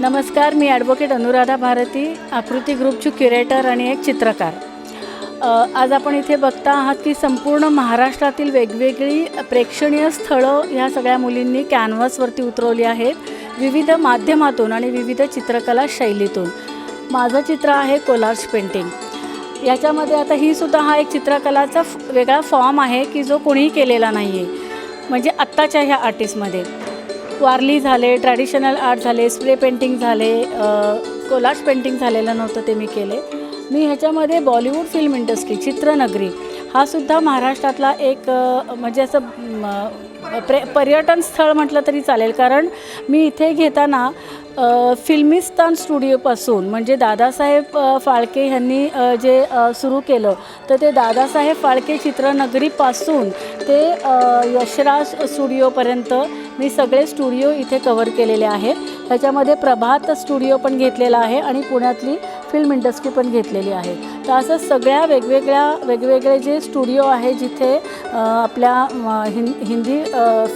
नमस्कार मी ॲडव्होकेट अनुराधा भारती आकृती ग्रुपची क्युरेटर आणि एक चित्रकार. आज आपण इथे बघता आहात की संपूर्ण महाराष्ट्रातील वेगवेगळी प्रेक्षणीय स्थळं ह्या सगळ्या मुलींनी कॅनव्हासवरती उतरवली आहेत विविध माध्यमातून आणि विविध चित्रकला शैलीतून. माझं चित्र आहे कोलार्ज पेंटिंग याच्यामध्ये आता ही सुद्धा हा एक चित्रकलाचा वेगळा फॉर्म आहे की जो कोणीही केलेला नाही आहे म्हणजे आत्ताच्या ह्या आर्टिस्टमध्ये वारली झाले ट्रॅडिशनल आर्ट झाले स्प्रे पेंटिंग झाले कोलाज पेंटिंग झालेलं नव्हतं ते मी केले. मी ह्याच्यामध्ये बॉलिवूड फिल्म इंडस्ट्री चित्रनगरी हा सुद्धा महाराष्ट्रातला एक म्हणजे असं प्रे पर्यटन स्थळ म्हटलं तरी चालेल. कारण मी इथे घेताना फिल्मिस्तान स्टुडिओपासून म्हणजे दादासाहेब फाळके ह्यांनी जे सुरू केलं तर ते दादासाहेब फाळके चित्रनगरीपासून ते यशराज स्टुडिओपर्यंत मी सगळे स्टुडिओ इथे कवर केलेले आहेत. त्याच्यामध्ये प्रभात स्टुडिओ पण घेतलेला आहे आणि पुण्यातली फिल्म इंडस्ट्री पण घेतलेली आहे. तर असं सगळ्या वेगवेगळ्या वेगवेगळे जे स्टुडिओ आहे जिथे आपल्या हिं हिंदी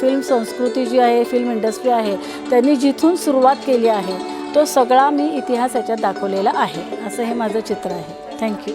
फिल्म संस्कृती जी आहे फिल्म इंडस्ट्री आहे त्यांनी जिथून सुरुवात केली आहे तो सगळा मी इतिहास याच्यात दाखवलेला आहे. असं हे माझं चित्र आहे. थँक्यू